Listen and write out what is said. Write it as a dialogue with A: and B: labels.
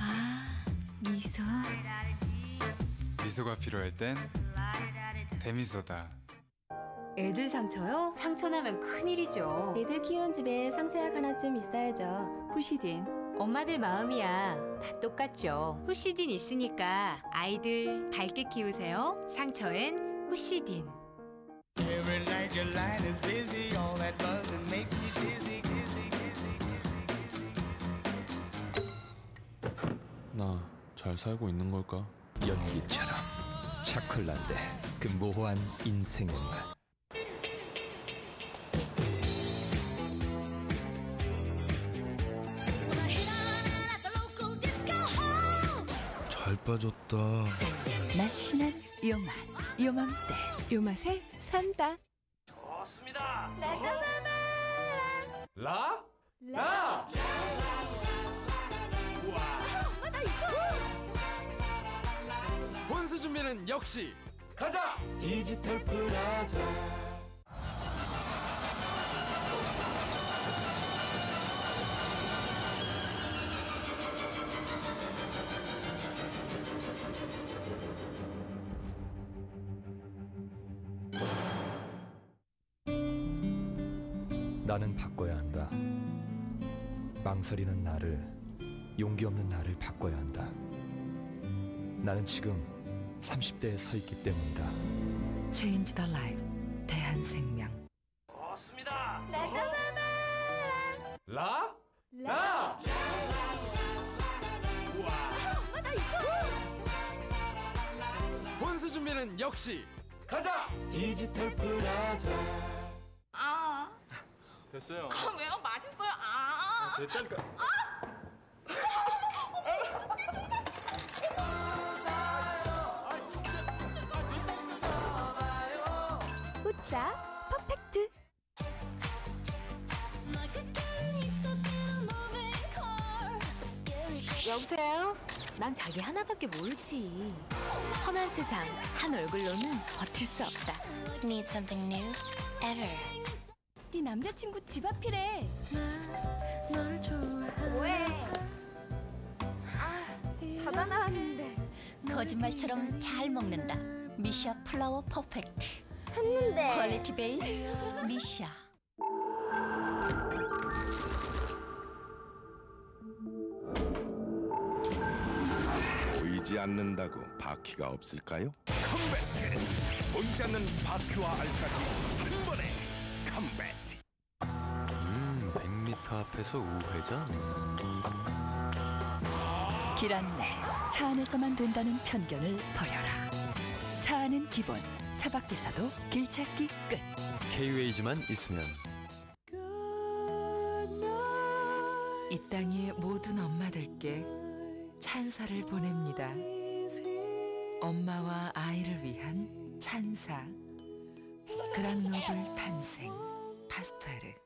A: 아, 미소.
B: 미소가 필요할 땐 데미소다.
A: 애들 상처요? 상처 나면 큰일이죠.
C: 애들 키우는 집에 상처약 하나쯤 있어야죠.
A: 후시딘. 엄마들 마음이야. 다 똑같죠. 후시딘 있으니까 아이들 밝게 키우세요. 상처엔 후시딘.
D: Every night your line is busy, all that buzzing makes
E: 잘 살고 있는 걸까?
F: 연기처럼 차콜란데 그 모호한 인생의 맛
E: 잘 빠졌다.
A: 날씬한 요맛. 요맘때. 요맛에 산다.
E: 라? 라! 혼수 준비는 역시 가자! 디지털 플라자.
F: 나는 바꿔야 한다 망설이는 나를 용기 없는 나를 바꿔야 한다 나는 지금 30대에 서 있기 때문이다
G: Change the life. 대한생명.
E: 라? 라! 혼수 준비는 역시 가자! 디지털 플라자.
H: 아,
E: 됐어요.
H: 아 왜요? 맛있어요. 아.
E: 됐다니까.
C: 후짜 퍼펙트.
A: 여보세요? 난 자기 하나밖에 모르지. 험한 세상 한 얼굴로는 버틸 수 없다.
I: Need something new? Ever.
C: 네 남자친구 집 앞이래.
A: 자다 나왔는데.
I: 거짓말처럼 잘 먹는다. 미샤 플라워 퍼펙트.
C: 했는데.
I: 퀄리티 베이스 미샤.
J: 보이지 않는다고 바퀴가 없을까요? 컴배트 보이지 않는 바퀴와 알까지 한 번에 컴배트
E: 음, 100m 앞에서 우회전.
G: 길 안내. 차 안에서만 된다는 편견을 버려라. 차 안은 기본. 차 밖에서도 길 찾기 끝.
E: K-웨이즈만 있으면
G: 이 땅의 모든 엄마들께 찬사를 보냅니다. 엄마와 아이를 위한 찬사. 그랑노블 탄생. 파스토에르.